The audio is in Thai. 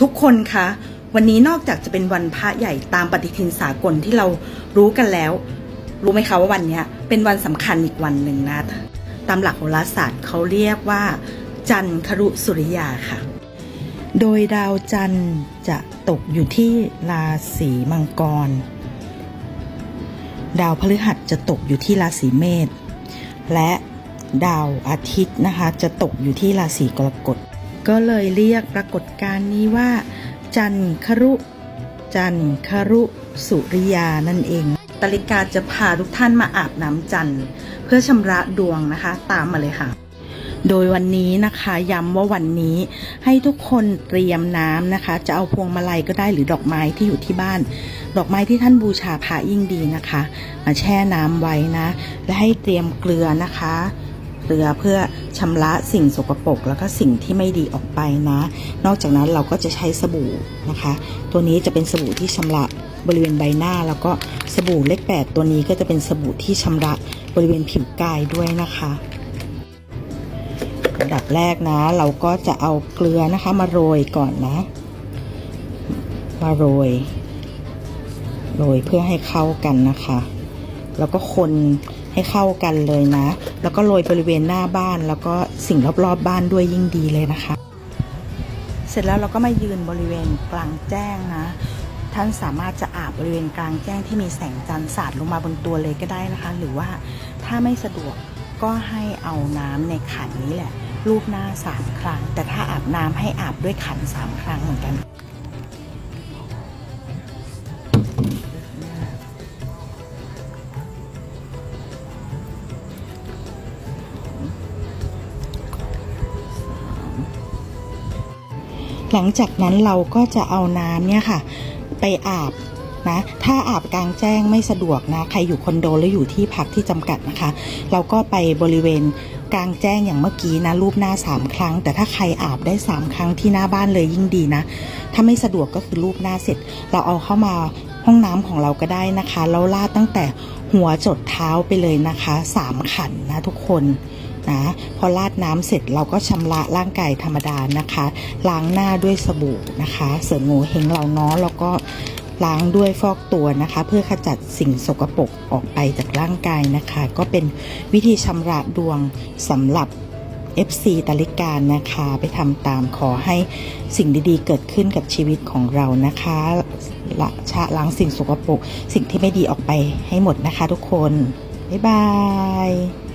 ทุกคนคะวันนี้นอกจากจะเป็นวันพระใหญ่ตามปฏิทินสากลที่เรารู้กันแล้ว รู้ไหมคะว่าวันนี้เป็นวันสำคัญอีกวันหนึ่งนะตามหลักโหราศาสตร์เขาเรียกว่า จันครุสุริยาค่ะ โดยดาวจันทร์จะตกอยู่ที่ราศีมังกร ดาวพฤหัสจะตกอยู่ที่ราศีเมษและดาวอาทิตย์นะคะ จะตกอยู่ที่ราศีกรกฎ ก็เลยเรียกปรากฏการณ์นี้ว่า จันครุ จันครุสุริยานั่นเองตริกาจะพาทุกท่านมาอาบน้ำจันทร์เพื่อชำระดวงนะคะ ตามมาเลยค่ะ โดยวันนี้นะคะย้ำว่าวันนี้ให้ทุกคนเตรียมน้ำนะคะ จะเอาพวงมาลัยก็ได้หรือดอกไม้ที่อยู่ที่บ้าน ดอกไม้ที่ท่านบูชาพระยิ่งดีนะคะ มาแช่น้ำไว้นะ และให้เตรียมเกลือนะคะ ลือเพื่อชำระสิ่งสกปรกแล้วก็สิ่งที่ไม่ดีออกไปนะ นอกจากนั้นเราก็จะใช้สบู่นะคะ ตัวนี้จะเป็นสบู่ที่ชำระบริเวณใบหน้า แล้วก็สบู่เลขแปดตัวนี้ก็จะเป็นสบู่ที่ชำระบริเวณผิวกายด้วยนะคะอันดับแรกนะ เราก็จะเอาเกลือนะคะ มาโรยก่อนนะ มาโรยโรยเพื่อให้เข้ากันนะคะ แล้วก็คน ให้เข้ากันเลยนะ แล้วก็โรยบริเวณหน้าบ้าน แล้วก็สิ่งรอบๆบบ้านด้วยยิ่งดีเลยนะคะ เสร็จแล้วเราก็มายืนบริเวณกลางแจ้งนะท่านสามารถจะอาบบริเวณกลางแจ้งที่มีแสงจันทร์สาดลงมาบนตัวเลยก็ได้นะคะ หรือว่าถ้าไม่สะดวกก็ให้เอาน้ำในขันนี้แหละ รูปหน้าสามครั้ง แต่ถ้าอาบน้ำให้อาบด้วยขันสามครั้งเหมือนกัน หลังจากนั้นเราก็จะเอาน้ำเนี่ยค่ะ ไปอาบนะถ้าอาบกลางแจ้งไม่สะดวกนะใครอยู่คอนโดหรืออยู่ที่พักที่จำกัดนะคะ เราก็ไปบริเวณกลางแจ้งอย่างเมื่อกี้นะรูปหน้าสามครั้ง แต่ถ้าใครอาบได้สามครั้งที่หน้าบ้านเลยยิ่งดีนะ ถ้าไม่สะดวกก็คือรูปหน้าเสร็จ เราเอาเข้ามาห้องน้ำของเราก็ได้นะคะแล้วลาดตั้งแต่หัวจดเท้าไปเลยนะคะสามขันนะทุกคน นะ พอราดน้ำเสร็จเราก็ชำระร่างกายธรรมดานะคะ ล้างหน้าด้วยสบู่นะคะ เสริมโงเฮงเราเนาะแล้วก็ล้างด้วยฟอกตัวนะคะ เพื่อขจัดสิ่งสกปรกออกไปจากร่างกายนะคะ ก็เป็นวิธีชำระดวงสำหรับ FC ตาลิการนะคะ ไปทำตามขอให้สิ่งดีๆ เกิดขึ้นกับชีวิตของเรานะคะละชะล้างสิ่งสกปรกสิ่งที่ไม่ดีออกไปให้หมดนะคะทุกคน บ๊ายบาย